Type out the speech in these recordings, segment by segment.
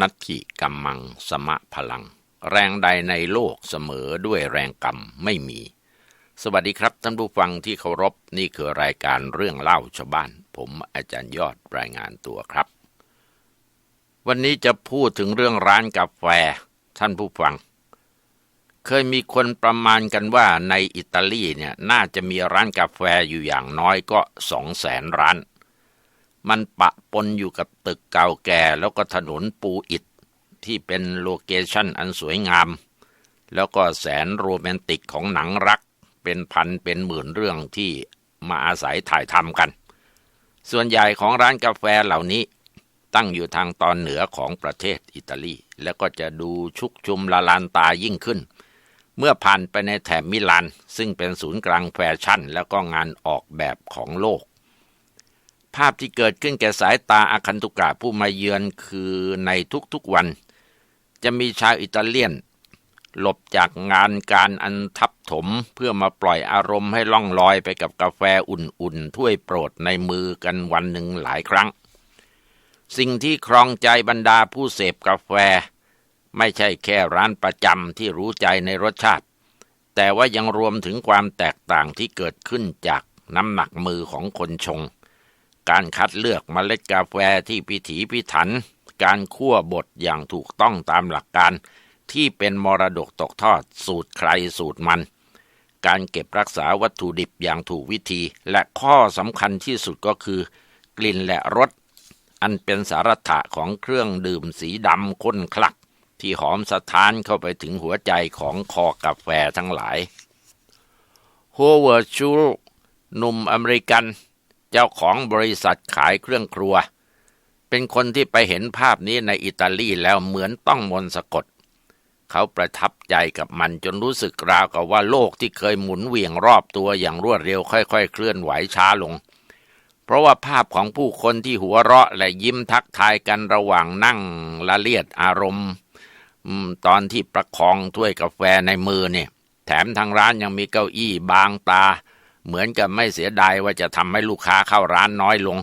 นัตถิกัมมังสมะพลัง แรงใดในโลกเสมอด้วยแรงกรรมไม่มี สวัสดีครับท่านผู้ฟังที่เคารพนี่คือรายการเรื่องเล่าชาวบ้าน ผมอาจารย์ยอดรายงานตัวครับ วันนี้จะพูดถึงเรื่องร้านกาแฟท่านผู้ฟัง เคยมีคนประมาณกันว่าในอิตาลีเนี่ยน่าจะมีร้านกาแฟอยู่อย่างน้อยก็สองแสนร้าน มันปะปนอยู่กับตึกเก่าแก่แล้วก็ถนนปูอิฐที่เป็นโลเคชั่นอันสวยงาม แล้วก็แสนโรแมนติกของหนังรัก เป็นพันเป็นหมื่นเรื่องที่มาอาศัยถ่ายทำกัน ส่วนใหญ่ของร้านกาแฟเหล่านี้ ตั้งอยู่ทางตอนเหนือของประเทศอิตาลี แล้วก็จะดูชุกชุมละลานตายิ่งขึ้น เมื่อผ่านไปในแถบมิลานซึ่งเป็นศูนย์กลางแฟชั่น แล้วก็งานออกแบบของโลก ภาพที่เกิดขึ้นแก่สายตาอาคันตุกะผู้มาเยือนคือในทุกๆวัน จะมีชาวอิตาเลียน หลบจากงานการอันทับถมเพื่อมาปล่อยอารมณ์ให้ล่องลอยไปกับกาแฟอุ่นๆถ้วยโปรดในมือกันวันหนึ่งหลายครั้ง สิ่งที่ครองใจบรรดาผู้เสพกาแฟ ไม่ใช่แค่ร้านประจำที่รู้ใจในรสชาติ แต่ว่ายังรวมถึงความแตกต่างที่เกิดขึ้นจากน้ำหนักมือของคนชง การคัดเลือกเมล็ดกาแฟที่พิถีพิถัน การคั่วบดอย่างถูกต้องตามหลักการ ที่เป็นมรดกตกทอดสูตรใครสูตรมัน การเก็บรักษาวัตถุดิบอย่างถูกวิธี และข้อสำคัญที่สุดก็คือ กลิ่นและรสอันเป็นสาระถะของเครื่องดื่มสีดำข้นคลัก ที่หอมสะท้านเข้าไปถึงหัวใจของคอกาแฟทั้งหลายโฮเวิร์ดชูลหนุ่มอเมริกัน จ้าของบริษัทขายเครื่องครัว เป็นคนที่ไปเห็นภาพนี้ในอิตาลีแล้วเหมือนต้องมนต์สะกด เขาประทับใจกับมันจนรู้สึกราวกับว่าโลกที่เคยหมุนเวียงรอบตัวอย่างรวดเร็วค่อยๆ เคลื่อนไหวช้าลง เพราะว่าภาพของผู้คนที่หัวเราะและยิ้มทักทายกันระหว่างนั่งละเลียดอารมณ์ตอนที่ประคองถ้วยกาแฟในมือเนี่ย แถมทางร้านยังมีเก้าอี้บางตา เหมือนกับไม่เสียดายว่าจะทำให้ลูกค้าเข้าร้านน้อยลง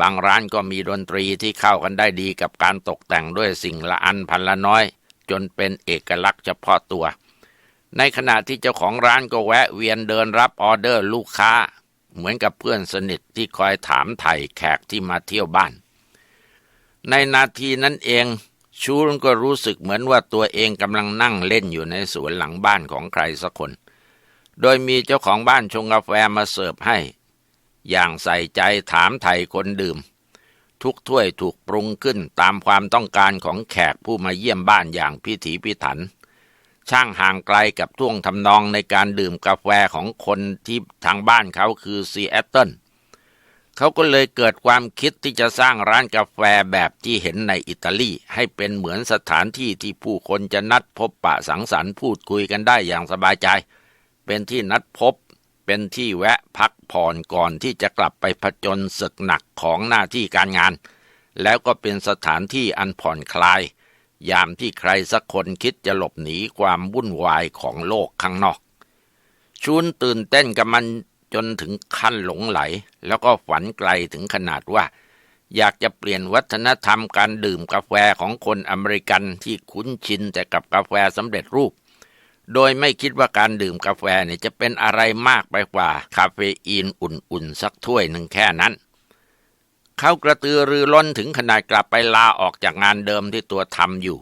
บางร้านก็มีดนตรีที่เข้ากันได้ดีกับการตกแต่งด้วยสิ่งละอันพันละน้อย จนเป็นเอกลักษณ์เฉพาะตัว ในขณะที่เจ้าของร้านก็แวะเวียนเดินรับออเดอร์ลูกค้า เหมือนกับเพื่อนสนิทที่คอยถามไถ่แขกที่มาเที่ยวบ้าน ในนาทีนั้นเองชูนก็รู้สึกเหมือนว่าตัวเองกำลังนั่งเล่นอยู่ในสวนหลังบ้านของใครสักคน โดยมีเจ้าของบ้านชงกาแฟมาเสิร์ฟให้ อย่างใส่ใจถามไถ่คนดื่ม ทุกถ้วยถูกปรุงขึ้นตามความต้องการของแขกผู้มาเยี่ยมบ้านอย่างพิถีพิถัน ช่างห่างไกลกับท่วงทำนองในการดื่มกาแฟของคนที่ทางบ้านเขาคือซีแอตเทิลเขาก็เลยเกิดความคิดที่จะสร้างร้านกาแฟแบบที่เห็นในอิตาลี ให้เป็นเหมือนสถานที่ที่ผู้คนจะนัดพบปะสังสรรค์พูดคุยกันได้อย่างสบายใจ เป็นที่นัดพบ เป็นที่แวะพักผ่อนก่อนที่จะกลับไปผจญศึกหนักของหน้าที่การงาน แล้วก็เป็นสถานที่อันผ่อนคลาย ยามที่ใครสักคนคิดจะหลบหนีความวุ่นวายของโลกข้างนอกชุนตื่นเต้นกับมันจนถึงขั้นหลงไหล แล้วก็ฝันไกลถึงขนาดว่า อยากจะเปลี่ยนวัฒนธรรมการดื่มกาแฟของคนอเมริกันที่คุ้นชินแต่กับกาแฟสำเร็จรูป โดยไม่คิดว่าการดื่มกาแฟเนี่ยจะเป็นอะไรมากไปกว่า คาเฟอีนอุ่นๆ สักถ้วยหนึ่งแค่นั้น เขากระตือรือร้นถึงขนาดกลับไปลาออกจากงานเดิมที่ตัวทำอยู่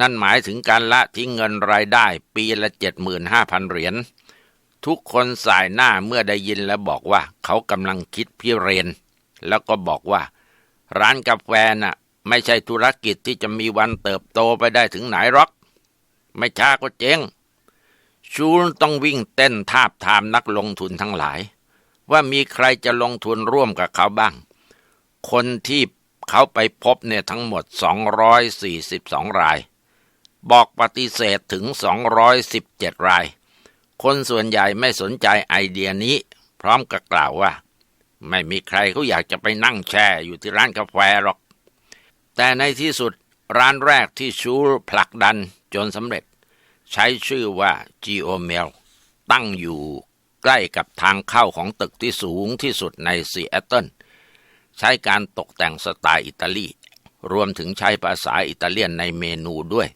นั่นหมายถึงการละทิ้งเงินรายได้ปีละเจ็ดหมื่นห้าพันเหรียญทุกคนสายหน้าเมื่อได้ยินแล้วบอกว่า เขากำลังคิดพิเรน แล้วก็บอกว่า ร้านกาแฟน่ะ ไม่ใช่ธุรกิจที่จะมีวันเติบโตไปได้ถึงไหนหรอก ไม่ช้าก็เจ๊ง ชูนต้องวิ่งเต้นทาบทามนักลงทุนทั้งหลาย ว่ามีใครจะลงทุนร่วมกับเขาบ้าง คนที่เขาไปพบเนี่ยทั้งหมด 242 ราย บอกปฏิเสธถึง 217 ราย คนส่วนใหญ่ไม่สนใจไอเดียนี้ พร้อมกับกล่าวว่า ไม่มีใครเขาอยากจะไปนั่งแช่อยู่ที่ร้านกาแฟหรอก แต่ในที่สุดร้านแรกที่ชูผลักดันจนสำเร็จ ใช้ชื่อว่า Geomel ตั้งอยู่ใกล้กับทางเข้าของตึกที่สูงที่สุดในซีแอตเทิลใช้การตกแต่งสไตล์อิตาลี รวมถึงใช้ภาษาอิตาเลียนในเมนูด้วย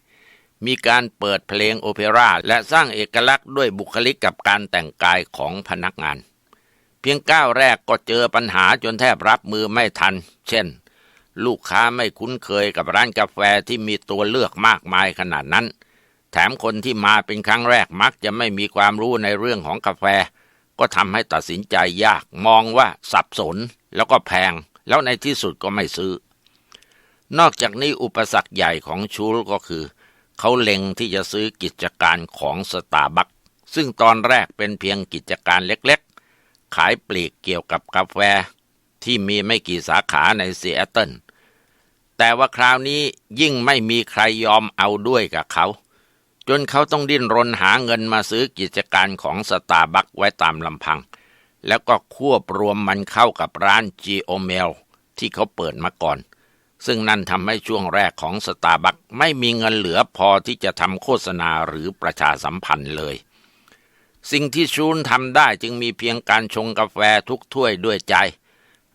มีการเปิดเพลงโอเปร่าและสร้างเอกลักษณ์ด้วยบุคลิกกับการแต่งกายของพนักงาน เพียงก้าวแรกก็เจอปัญหาจนแทบรับมือไม่ทัน เช่น ลูกค้าไม่คุ้นเคยกับร้านกาแฟที่มีตัวเลือกมากมายขนาดนั้น แถมคนที่มาเป็นครั้งแรกมักจะไม่มีความรู้ในเรื่องของกาแฟ ก็ทำให้ตัดสินใจยาก มองว่าสับสนแล้วก็แพง แล้วในที่สุดก็ไม่ซื้อ นอกจากนี้อุปสรรคใหญ่ของชูลก็คือ เขาเล็งที่จะซื้อกิจการของสตาร์บัคซึ่งตอนแรกเป็นเพียงกิจการเล็กๆ ขายปลีกเกี่ยวกับกาแฟ ที่มีไม่กี่สาขาในซีแอตเทิลแต่ว่าคราวนี้ยิ่งไม่มีใครยอมเอาด้วยกับเขา จนเขาต้องดิ้นรนหาเงินมาซื้อกิจการของสตาร์บัคไว้ตามลำพัง แล้วก็ควบรวมมันเข้ากับร้าน g โอเมลที่เขาเปิดมาก่อน ซึ่งนั่นทำให้ช่วงแรกของสตาร์บัคไม่มีเงินเหลือพอที่จะทำโฆษณาหรือประชาสัมพันธ์เลย สิ่งที่ชูนทำได้จึงมีเพียงการชงกาแฟทุกถ้วยด้วยใจ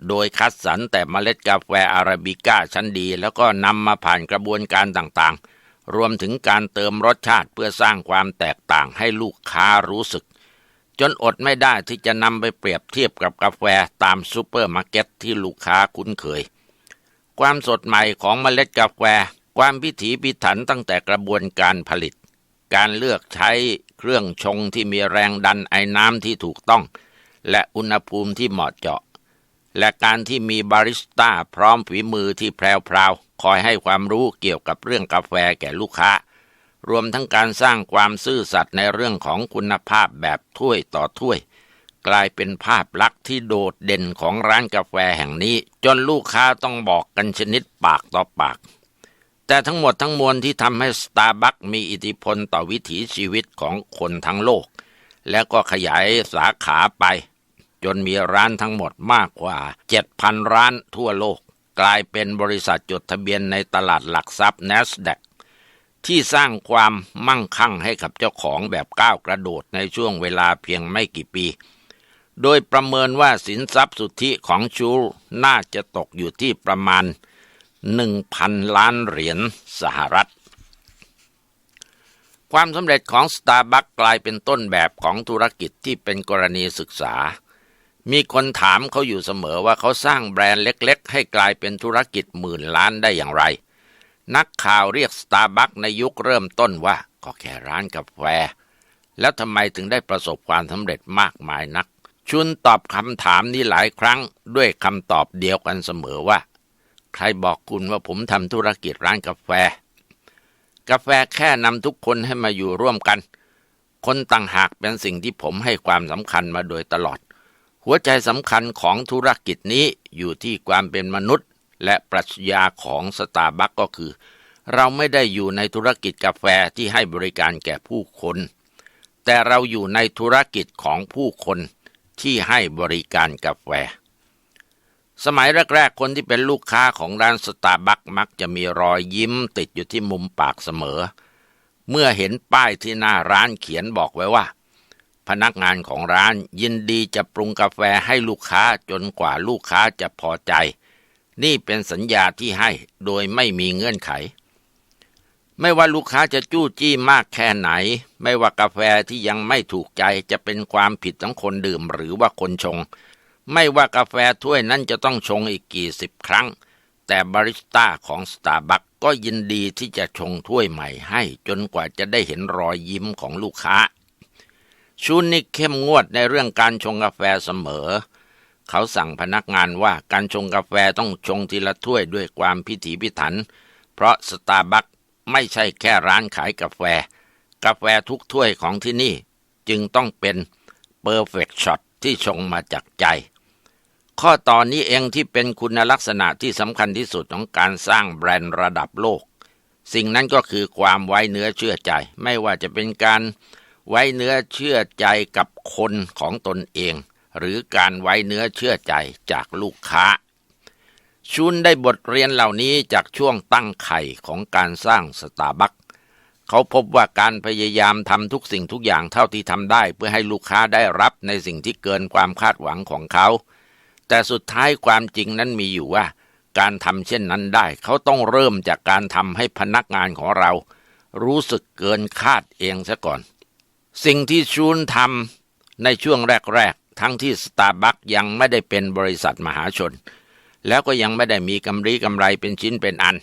โดยคัดสรรแต่เมล็ดกาแฟอาราบิก้าชั้นดี แล้วก็นำมาผ่านกระบวนการต่างๆ รวมถึงการเติมรสชาติเพื่อสร้างความแตกต่างให้ลูกค้ารู้สึก จนอดไม่ได้ที่จะนำไปเปรียบเทียบกับกาแฟตามซูเปอร์มาร์เก็ตที่ลูกค้าคุ้นเคย ความสดใหม่ของเมล็ดกาแฟ ความพิถีพิถันตั้งแต่กระบวนการผลิต การเลือกใช้เครื่องชงที่มีแรงดันไอ้น้ำที่ถูกต้อง และอุณหภูมิที่เหมาะเจาะ และการที่มีบาริสต้าพร้อมฝีมือที่แพรวๆคอยให้ความรู้เกี่ยวกับเรื่องกาแฟแก่ลูกค้า รวมทั้งการสร้างความซื่อสัตย์ในเรื่องของคุณภาพแบบถ้วยต่อถ้วย กลายเป็นภาพลักษณ์ที่โดดเด่นของร้านกาแฟแห่งนี้ จนลูกค้าต้องบอกกันชนิดปากต่อปากแต่ทั้งหมดทั้งมวลที่ทำให้สตาร์บัคมีอิทธิพลต่อวิถีชีวิตของคนทั้งโลก แล้วก็ขยายสาขาไป จนมีร้านทั้งหมดมากกว่า 7,000 ร้านทั่วโลก กลายเป็นบริษัทจดทะเบียนในตลาดหลักทรัพย์ NASDAQ ที่สร้างความมั่งคั่งให้กับเจ้าของแบบก้าวกระโดดในช่วงเวลาเพียงไม่กี่ปี โดยประเมินว่าสินทรัพย์สุทธิของชูลน่าจะตกอยู่ที่ประมาณ 1,000 ล้านเหรียญสหรัฐ ความสำเร็จของ Starbucks กลายเป็นต้นแบบของธุรกิจที่เป็นกรณีศึกษา มีคนถามเขาอยู่เสมอว่าเขาสร้างแบรนด์เล็ก ๆ ให้กลายเป็นธุรกิจหมื่นล้านได้อย่างไร นักข่าวเรียก Starbucks ในยุคเริ่มต้นว่าก็แค่ร้านกาแฟ แล้วทำไมถึงได้ประสบความสำเร็จมากมายนัก ชุนตอบคำถามนี้หลายครั้ง ด้วยคำตอบเดียวกันเสมอว่า ใครบอกคุณว่าผมทำธุรกิจร้านกาแฟ กาแฟแค่นำทุกคนให้มาอยู่ร่วมกัน คนต่างหากเป็นสิ่งที่ผมให้ความสำคัญมาโดยตลอด หัวใจสำคัญของธุรกิจนี้อยู่ที่ความเป็นมนุษย์ และปรัชญาของสตาร์บัคก็คือ เราไม่ได้อยู่ในธุรกิจกาแฟที่ให้บริการแก่ผู้คน แต่เราอยู่ในธุรกิจของผู้คนที่ให้บริการกาแฟ สมัยแรกๆ คนที่เป็นลูกค้าของร้านสตาร์บัคมักจะมีรอยยิ้มติดอยู่ที่มุมปากเสมอ เมื่อเห็นป้ายที่หน้าร้านเขียนบอกไว้ว่า พนักงานของร้านยินดีจะปรุงกาแฟให้ลูกค้าจนกว่าลูกค้าจะพอใจ นี่เป็นสัญญาที่ให้โดยไม่มีเงื่อนไข ไม่ว่าลูกค้าจะจู้จี้มากแค่ไหน ไม่ว่ากาแฟที่ยังไม่ถูกใจจะเป็นความผิดของคนดื่มหรือว่าคนชง ไม่ว่ากาแฟถ้วยนั้นจะต้องชงอีกกี่สิบครั้ง แต่บาริสต้าของสตาร์บัคก็ยินดีที่จะชงถ้วยใหม่ให้ จนกว่าจะได้เห็นรอยยิ้มของลูกค้า ชูนิกเข้มงวดในเรื่องการชงกาแฟเสมอ เขาสั่งพนักงานว่าการชงกาแฟต้องชงทีละถ้วยด้วยความพิถีพิถัน เพราะสตาร์บัคไม่ใช่แค่ร้านขายกาแฟ กาแฟทุกถ้วยของที่นี่จึงต้องเป็นเ e อร์เฟกช็อตที่ชงมาจากใจ ข้อต่อนนี้เองที่เป็นคุณลักษณะที่สำคัญที่สุดของการสร้างแบรนด์ระดับโลก สิ่งนั้นก็คือความไว้เนื้อเชื่อใจ ไม่ว่าจะเป็นการ ไว้เนื้อเชื่อใจกับคนของตนเอง หรือการไว้เนื้อเชื่อใจจากลูกค้า ชุนได้บทเรียนเหล่านี้จากช่วงตั้งไข่ของการสร้างสตาร์บัคเขาพบว่าการพยายามทำทุกสิ่งทุกอย่างเท่าที่ทำได้ เพื่อให้ลูกค้าได้รับในสิ่งที่เกินความคาดหวังของเขา แต่สุดท้ายความจริงนั้นมีอยู่ว่า การทำเช่นนั้นได้ เขาต้องเริ่มจากการทำให้พนักงานของเรา รู้สึกเกินคาดเองซะก่อน สิ่งที่ชูนทำในช่วงแรก ๆ ทั้งที่สตาร์บัคยังไม่ได้เป็นบริษัทมหาชน แล้วก็ยังไม่ได้มีกำไรกำไรเป็นชิ้นเป็นอัน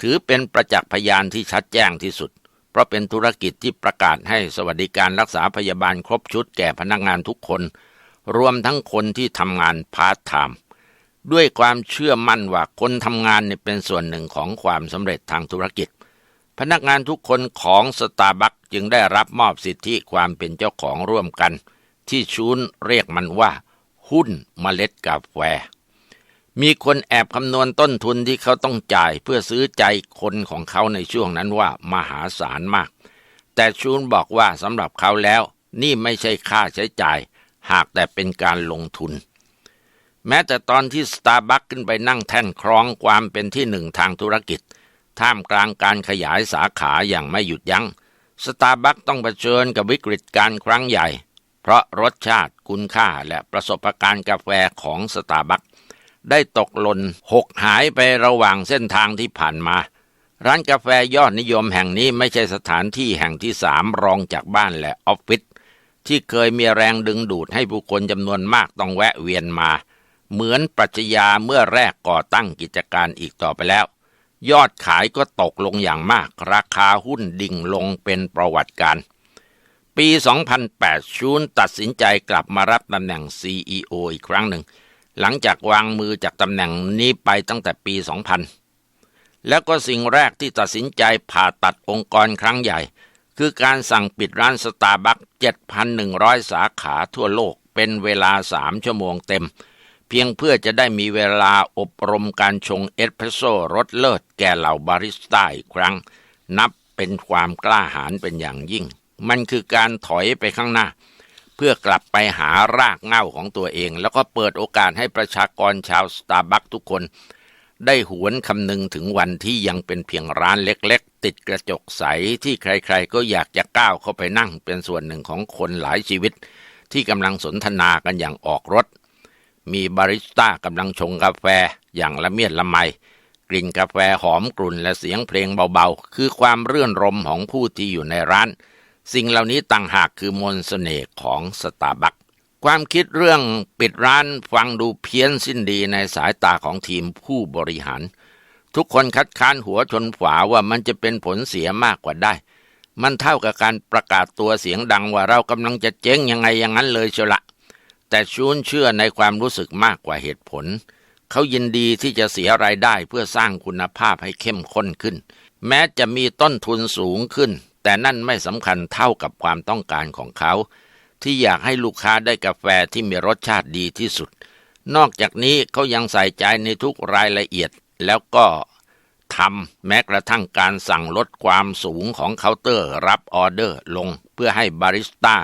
ถือเป็นประจักษ์พยานที่ชัดแจ้งที่สุด เพราะเป็นธุรกิจที่ประกาศให้สวัสดิการรักษาพยาบาลครบชุดแก่พนักงานทุกคน รวมทั้งคนที่ทำงานพาร์ทไทม์ด้วยความเชื่อมั่นว่าคนทำงานเนี่ยเป็นส่วนหนึ่งของความสำเร็จทางธุรกิจ พนักงานทุกคนของสตาร์บัคจึงได้รับมอบสิทธิความเป็นเจ้าของร่วมกัน ที่ชูนเรียกมันว่า หุ้นเมล็ดกาแฟ มีคนแอบคำนวณต้นทุนที่เขาต้องจ่ายเพื่อซื้อใจคนของเขาในช่วงนั้นว่ามหาศาลมาก แต่ชูนบอกว่าสำหรับเขาแล้ว นี่ไม่ใช่ค่าใช้จ่าย หากแต่เป็นการลงทุน แม้แต่ตอนที่สตาร์บัคขึ้นไปนั่งแท่นครองความเป็นที่หนึ่งทางธุรกิจ ท่ามกลางการขยายสาขาอย่างไม่หยุดยัง้ง สตาร์บัคต้องเผชิญกับวิกฤตการครั้งใหญ่ เพราะรสชาติคุณค่าและประสบการณ์กาแฟของสตาร์บัคได้ตกหล่นหกหายไประหว่างเส้นทางที่ผ่านมา ร้านกาแฟยอดนิยมแห่งนี้ไม่ใช่สถานที่แห่งที่สามรองจากบ้านและออฟฟิศที่เคยมีแรงดึงดูดให้ผู้คนจำนวนมากต้องแวะเวียนมา เหมือนปรัชญาเมื่อแรกก่อตั้งกิจการอีกต่อไปแล้ว ยอดขายก็ตกลงอย่างมาก ราคาหุ้นดิ่งลงเป็นประวัติการปี 2008 ชูนตัดสินใจกลับมารับตำแหน่ง CEO อีกครั้งหนึ่ง หลังจากวางมือจากตำแหน่งนี้ไปตั้งแต่ปี 2000 แล้วก็สิ่งแรกที่ตัดสินใจผ่าตัดองค์กรครั้งใหญ่ คือการสั่งปิดร้านสตาร์บัค 7,100 สาขาทั่วโลกเป็นเวลา 3 ชั่วโมงเต็ม เพียงเพื่อจะได้มีเวลาอบรมการชงเอสเพรสโซ่รสเลิศแก่เหล่าบาริสต้าอีกครั้ง นับเป็นความกล้าหาญเป็นอย่างยิ่ง มันคือการถอยไปข้างหน้า เพื่อกลับไปหารากเหง้าของตัวเอง แล้วก็เปิดโอกาสให้ประชากรชาวสตาร์บัคทุกคน ได้หวนคำนึงถึงวันที่ยังเป็นเพียงร้านเล็กๆ ติดกระจกใสที่ใครๆ ก็อยากจะก้าวเข้าไปนั่งเป็นส่วนหนึ่งของคนหลายชีวิต ที่กำลังสนทนากันอย่างออกรถ มีบาริสต้ากำลังชงกาแฟอย่างละเมียดละไม กลิ่นกาแฟหอมกลุ่นและเสียงเพลงเบาๆ คือความเรื่อนรมของผู้ที่อยู่ในร้าน สิ่งเหล่านี้ต่างหากคือมนสเสน่ห์ของสตาร์บัคความคิดเรื่องปิดร้านฟังดูเพี้ยนสิ้นดีในสายตาของทีมผู้บริหาร ทุกคนคัดค้านหัวชนฝาว่ามันจะเป็นผลเสียมากกว่าได้ มันเท่ากับการประกาศตัวเสียงดังว่าเรากำลังจะเจ๊งยังไงอย่างนั้นเลยเชียวละ แต่ชูนเชื่อในความรู้สึกมากกว่าเหตุผล เขายินดีที่จะเสียรายได้เพื่อสร้างคุณภาพให้เข้มข้นขึ้น แม้จะมีต้นทุนสูงขึ้น แต่นั่นไม่สำคัญเท่ากับความต้องการของเขา ที่อยากให้ลูกค้าได้กาแฟที่มีรสชาติดีที่สุด นอกจากนี้เขายังใส่ใจในทุกรายละเอียดแล้วก็ทำแม้กระทั่งการสั่งลดความสูงของเคาน์เตอร์รับออเดอร์ลงเพื่อให้บาริสต้า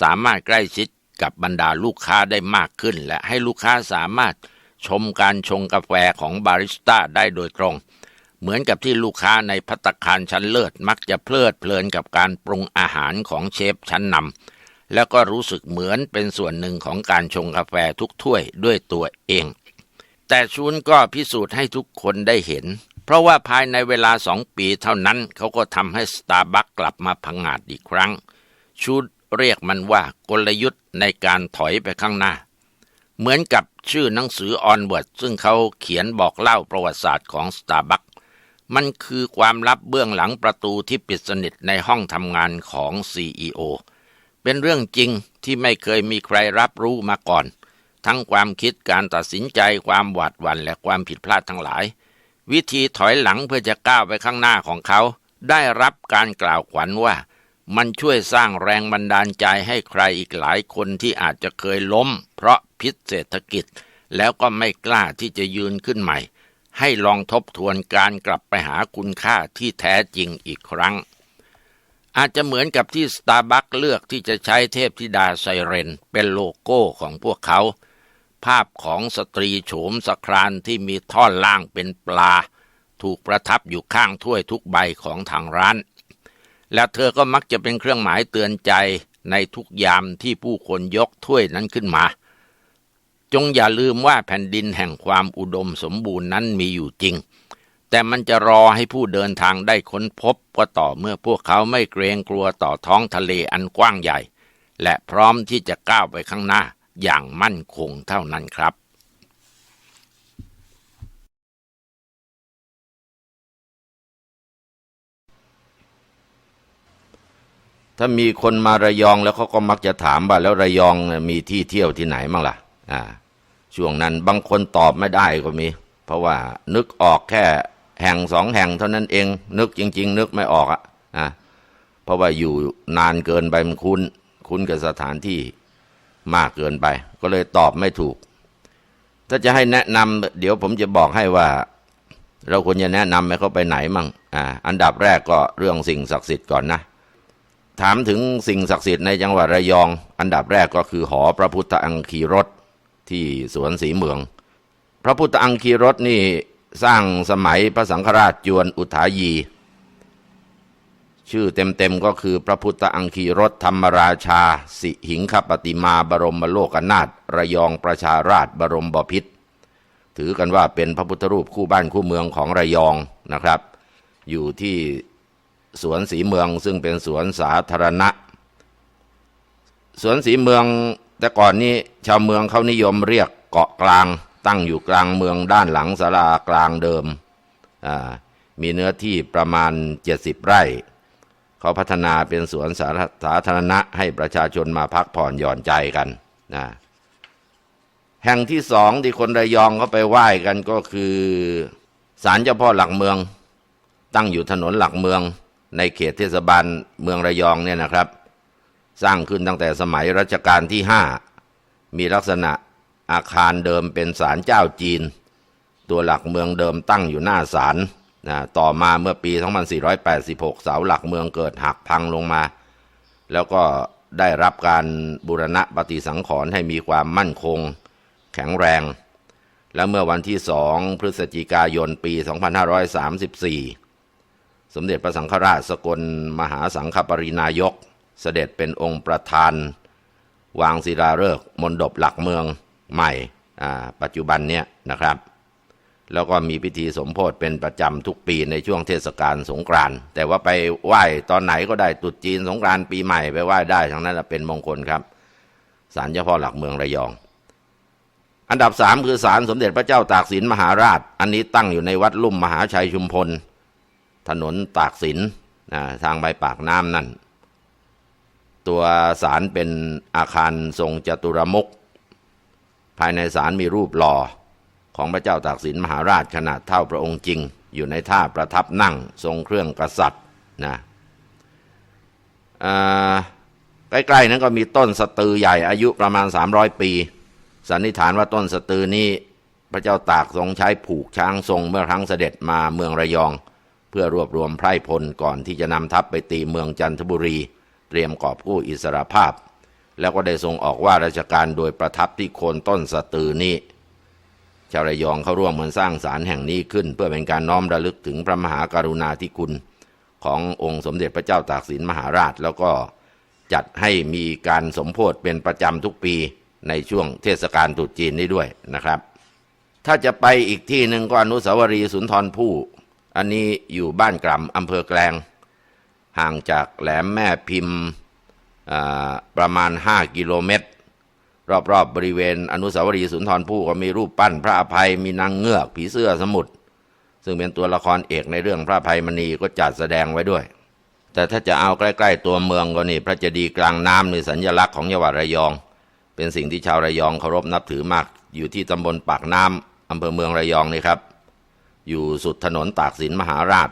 สามารถใกล้ชิด กับบรรดาลูกค้าได้มากขึ้น และให้ลูกค้าสามารถชมการชงกาแฟของบาริสต้าได้โดยตรง เหมือนกับที่ลูกค้าในพัตคารชั้นเลิศมักจะเพลิดเพลินกับการปรุงอาหารของเชฟชั้นนำแล้วก็รู้สึกเหมือนเป็นส่วนหนึ่งของการชงกาแฟทุกถ้วยด้วยตัวเอง แต่ชูนก็พิสูจน์ให้ทุกคนได้เห็น เพราะว่าภายในเวลาสองปีเท่านั้นเขาก็ทำให้สตาร์บัคกลับมาพังงาดอีกครั้ง ชูน เรียกมันว่ากลยุทธ์ในการถอยไปข้างหน้า เหมือนกับชื่อหนังสือออนเวิร์ดซึ่งเขาเขียนบอกเล่าประวัติศาสตร์ของสตาร์บัคมันคือความลับเบื้องหลังประตูที่ปิดสนิทในห้องทำงานของ CEO เป็นเรื่องจริงที่ไม่เคยมีใครรับรู้มาก่อน ทั้งความคิดการตัดสินใจความหวาดหวั่นและความผิดพลาดทั้งหลาย วิธีถอยหลังเพื่อจะก้าวไปข้างหน้าของเขา ได้รับการกล่าวขวัญว่า มันช่วยสร้างแรงบันดาลใจให้ใครอีกหลายคนที่อาจจะเคยล้ม เพราะพิษเศรษฐกิจ แล้วก็ไม่กล้าที่จะยืนขึ้นใหม่ ให้ลองทบทวนการกลับไปหาคุณค่าที่แท้จริงอีกครั้ง อาจจะเหมือนกับที่สตาร์บัคเลือกที่จะใช้เทพธิดาไซเรน เป็นโลโก้ของพวกเขา ภาพของสตรีโฉมสครานที่มีท่อนล่างเป็นปลา ถูกประทับอยู่ข้างถ้วยทุกใบของทางร้าน และเธอก็มักจะเป็นเครื่องหมายเตือนใจในทุกยามที่ผู้คนยกถ้วยนั้นขึ้นมา จงอย่าลืมว่าแผ่นดินแห่งความอุดมสมบูรณ์นั้นมีอยู่จริง แต่มันจะรอให้ผู้เดินทางได้ค้นพบก็ต่อเมื่อพวกเขาไม่เกรงกลัวต่อท้องทะเลอันกว้างใหญ่ และพร้อมที่จะก้าวไปข้างหน้าอย่างมั่นคงเท่านั้นครับ ถ้ามีคนมาระยองแล้วเขาก็มักจะถามว่าแล้วระยองมีที่เที่ยวที่ไหนมั่งล่ะ อ่า ช่วงนั้นบางคนตอบไม่ได้ก็มี เพราะว่านึกออกแค่แห่งสองแห่งเท่านั้นเอง นึกจริง ๆ นึกไม่ออกอะอะเพราะว่าอยู่นานเกินไปมันคุ้น คุ้นกับสถานที่มากเกินไป ก็เลยตอบไม่ถูก ถ้าจะให้แนะนำเดี๋ยวผมจะบอกให้ว่า เราควรจะแนะนำให้เขาไปไหนมั่งอ่าอันดับแรกก็เรื่องสิ่งศักดิ์สิทธิ์ก่อนนะ ถามถึงสิ่งศักดิ์สิทธิ์ในจังหวัดระยอง อันดับแรกก็คือหอพระพุทธอังคีรถที่สวนสีเมือง พระพุทธอังคีรถนี่สร้างสมัยพระสังฆราชจวนอุทายี ชื่อเต็มๆก็คือพระพุทธอังคีรถธรรมราชา สิหิงคปฏิมาบรมโลกนาถระยองประชาราชบรมบพิตรถือกันว่าเป็นพระพุทธรูปคู่บ้านคู่เมืองของระยองนะครับ อยู่ที่ สวนสีเมืองซึ่งเป็นสวนสาธารณะ สวนสีเมืองแต่ก่อนนี้ชาวเมืองเขานิยมเรียกเกาะกลาง ตั้งอยู่กลางเมืองด้านหลังศาลากลางเดิม มีเนื้อที่ประมาณ 70 ไร่ เขาพัฒนาเป็นสวนสาสาธารณะให้ประชาชนมาพักผ่อนหย่อนใจกันนะแห่งที่สองที่คนระยองเขาไปไหว้กันก็คือศาลเจ้าพ่อหลักเมือง ตั้งอยู่ถนนหลักเมือง ในเขตเทศบาลเมืองระยองเนี่ยนะครับ สร้างขึ้นตั้งแต่สมัยรัชกาลที่ห้ามีลักษณะอาคารเดิมเป็นศาลเจ้าจีน ตัวหลักเมืองเดิมตั้งอยู่หน้าศาลนะต่อมาเมื่อปี 2486 เสาหลักเมืองเกิดหักพังลงมา แล้วก็ได้รับการบูรณะปฏิสังขรณ์ให้มีความมั่นคงแข็งแรง และเมื่อวันที่ 2 พฤศจิกายนปี 2534 สมเด็จพระสังฆราชสกลมหาสังฆปรินายก เสด็จเป็นองค์ประธาน วางศิลาฤกษ์มณฑปหลักเมืองใหม่ปัจจุบันเนี่ยนะครับ แล้วก็มีพิธีสมโพธเป็นประจำทุกปีในช่วงเทศกาลสงกรานต์แต่ว่าไปไหว้ตอนไหนก็ได้ตรุษจีนสงกรานต์ปีใหม่ไปไหว้ได้ทั้งนั้นเป็นมงคลครับศาลเจ้าพ่อหลักเมืองระยอง อันดับสามคือศาลสมเด็จพระเจ้าตากสินมหาราช อันนี้ตั้งอยู่ในวัดลุ่มมหาชัยชุมพล ถนนตากสินนะทางไปปากน้ำนั่น ตัวศาลเป็นอาคารทรงจตุรมุก ภายในศาลมีรูปหล่อของพระเจ้าตากสินมหาราชขนาดเท่าพระองค์จริง อยู่ในท่าประทับนั่งทรงเครื่องกษัตริย์นะใกล้ๆนั้นก็มีต้นสตือใหญ่อายุประมาณ 300 ปีสันนิษฐานว่าต้นสตือนี้พระเจ้าตากทรงใช้ผูกช้างทรงเมื่อครั้งเสด็จมาเมืองระยอง พื่อรวบรวมไพร่พลก่อนที่จะนำทัพไปตีเมืองจันทบุรี เตรียมกอบกู้อิสรภาพ แล้วก็ได้ทรงออกว่าราชการโดยประทับที่โคนต้นสตือนี้ชาวระยองเขาร่วมมือสร้างศาลแห่งนี้ขึ้น เพื่อเป็นการน้อมระลึกถึงพระมหากรุณาธิคุณ ขององค์สมเด็จพระเจ้าตากสินมหาราช แล้วก็จัดให้มีการสมโพธิเป็นประจำทุกปีในช่วงเทศกาลตรุษจีนนี้ด้วยนะครับ ถ้าจะไปอีกที่หนึ่งก็อนุสาวรีย์สุนทรภู่ อันนี้อยู่บ้านกล่ำอำเภอแกลง ห่างจากแหลมแม่พิมพ์ประมาณ 5 กิโลเมตร รอบๆบบริเวณอนุสาวรีย์สุนทรภู่ก็มีรูปปั้นพระอภัยมีนางเงือกผีเสื้อสมุทรซึ่งเป็นตัวละครเอกในเรื่องพระอภัยมณีก็จัดแสดงไว้ด้วย แต่ถ้าจะเอาใกล้ ๆ ตัวเมืองก็นี่ พระเจดีย์กลางน้ำในสัญลักษณ์ของจังหวัดระยอง เป็นสิ่งที่ชาวระยองเคารพนับถือมากอยู่ที่ตำบลปากน้ำอำเภอเมืองระยองนี่ครับ อยู่สุดถนนตากสินมหาราช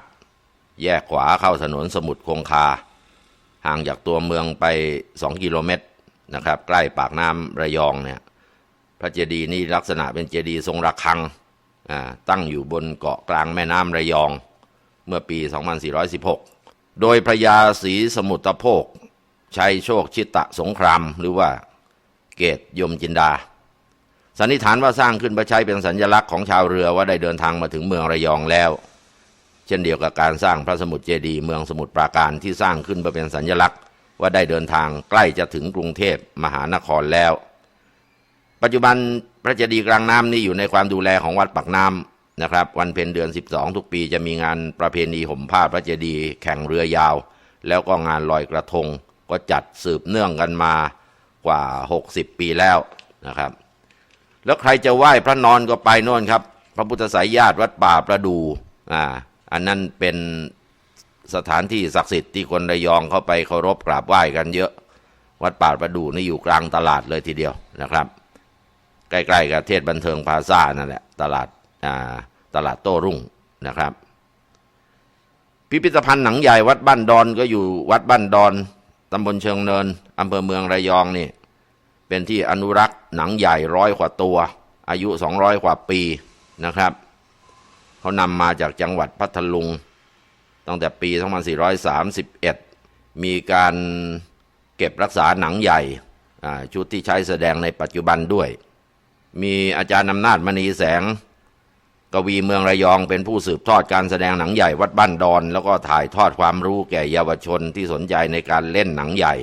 แยกขวาเข้าถนนสมุทรคงคา ห่างจากตัวเมืองไป 2 กิโลเมตรนะครับ ใกล้ปากน้ำระยองเนี่ยพระเจดีย์นี่ลักษณะเป็นเจดีย์ทรงระฆังตั้งอยู่บนเกาะกลางแม่น้ำระยอง เมื่อปี 2416 โดยพระยาศรีสมุทรโภคชัยโชคชิตะสงคราม หรือว่าเกตยมจินดา สันนิษฐานว่าสร้างขึ้นเพื่อใช้เป็นสัญลักษณ์ของชาวเรือว่าได้เดินทางมาถึงเมืองระยองแล้ว เช่นเดียวกับการสร้างพระสมุทรเจดีย์เมืองสมุทรปราการที่สร้างขึ้นเพื่อเป็นสัญลักษณ์ ว่าได้เดินทางใกล้จะถึงกรุงเทพมหานครแล้ว ปัจจุบันพระเจดีย์กลางน้ำนี่อยู่ในความดูแลของวัดปากน้ำนะครับ วันเพ็ญเดือน 12 ทุกปีจะมีงานประเพณีห่มผ้าพระเจดีย์แข่งเรือยาว แล้วก็งานลอยกระทงก็จัดสืบเนื่องกันมากว่า 60 ปีแล้วนะครับ แล้วใครจะไหว้พระนอนก็ไปโน่นครับ พระพุทธสายญาติวัดป่าประดูอ่าอันนั้นเป็นสถานที่ศักดิ์สิทธิ์ที่คนระยองเข้าไปเคารพกราบไหว้กันเยอะ วัดป่าประดูนี่อยู่กลางตลาดเลยทีเดียวนะครับ ใกล้ๆกับเทศบันเทิงพาซ่านั่นแหละตลาดอ่าตลาดโต้รุ่งนะครับ พิพิธภัณฑ์หนังใหญ่วัดบ้านดอนก็อยู่วัดบ้านดอนตำบลเชิงเนินอำเภอเมืองระยองนี่ เป็นที่อนุรักษ์หนังใหญ่ร้อยกว่าตัว อายุ 200 กว่าปีนะครับเขานำมาจากจังหวัดพัทลุง ตั้งแต่ปี 2431 มีการเก็บรักษาหนังใหญ่ชุดที่ใช้แสดงในปัจจุบันด้วย มีอาจารย์อำนาจมณีแสง กวีเมืองระยองเป็นผู้สืบทอดการแสดงหนังใหญ่วัดบ้านดอน แล้วก็ถ่ายทอดความรู้แก่เยาวชนที่สนใจในการเล่นหนังใหญ่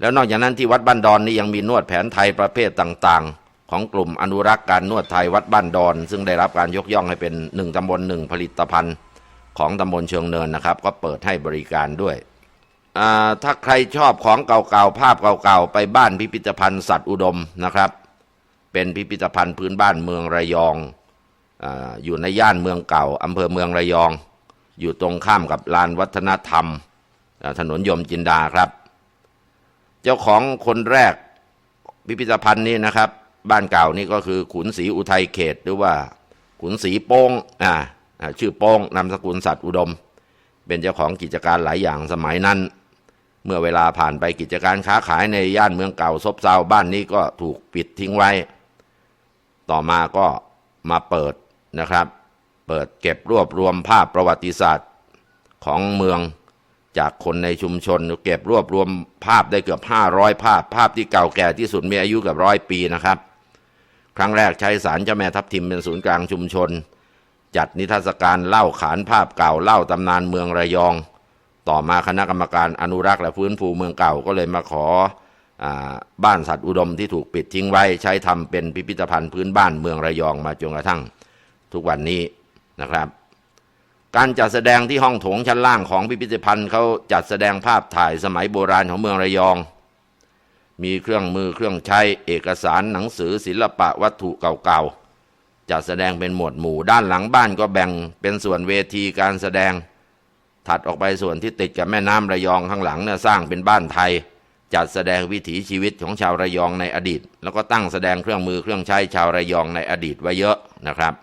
แล้วนอกจากนั้นที่วัดบ้านดอนนี่ยังมีนวดแผนไทยประเภทต่างๆ ของกลุ่มอนุรักษ์การนวดไทยวัดบ้านดอน ซึ่งได้รับการยกย่องให้เป็นหนึ่งตำบลหนึ่งผลิตภัณฑ์ของตำบลเชิงเนินนะครับ ก็เปิดให้บริการด้วยถ้าใครชอบของเก่าๆภาพเก่าๆไปบ้านพิพิธภัณฑ์สัตว์อุดมนะครับ เป็นพิพิธภัณฑ์พื้นบ้านเมืองระยองออยู่ในย่านเมืองเก่าอำเภอเมืองระยอง อยู่ตรงข้ามกับลานวัฒนธรรมถนนยมจินดาครับ เจ้าของคนแรกพิพิธภัณฑ์นี้นะครับ บ้านเก่านี่ก็คือขุนศรีอุทัยเขต หรือว่าขุนศรีโป้งอ่าอ่าชื่อโป้งนามสกุลสัตว์อุดม เป็นเจ้าของกิจการหลายอย่างสมัยนั้น เมื่อเวลาผ่านไปกิจการค้าขายในย่านเมืองเก่าซบเซาบ้านนี้ก็ถูกปิดทิ้งไว้ ต่อมาก็มาเปิดนะครับ เปิดเก็บรวบรวมภาพประวัติศาสตร์ของเมือง จากคนในชุมชนเก็บรวบรวมภาพได้เกือบ 500 ภาพ ภาพที่เก่าแก่ที่สุดมีอายุเกับร้อยปีนะครับ ครั้งแรกใช้ศาลเจ้าแม่ทับทิมเป็นศูนย์กลางชุมชน จัดนิทรรศการเล่าขานภาพเก่าเล่าตำนานเมืองระยอง ต่อมาคณะกรรมการอนุรักษ์และฟื้นฟูเมืองเก่าก็เลยมาขออาบ้านสัตว์อุดมที่ถูกปิดทิ้งไว้ ใช้ทำเป็นพิพิธภัณฑ์พื้นบ้านเมืองระยองมาจนกระทั่ง ทุกวันนี้นะครับ การจัดแสดงที่ห้องโถงชั้นล่างของพิพิธภัณฑ์เขาจัดแสดงภาพถ่ายสมัยโบราณของเมืองระยอง มีเครื่องมือเครื่องใช้เอกสารหนังสือศิลปะวัตถุเก่าๆจัดแสดงเป็นหมวดหมู่ด้านหลังบ้านก็แบ่งเป็นส่วนเวทีการแสดง ถัดออกไปส่วนที่ติดกับแม่น้ำระยองข้างหลังเนี่ยสร้างเป็นบ้านไทย จัดแสดงวิถีชีวิตของชาวระยองในอดีต แล้วก็ตั้งแสดงเครื่องมือเครื่องใช้ชาวระยองในอดีตไว้เยอะนะครับ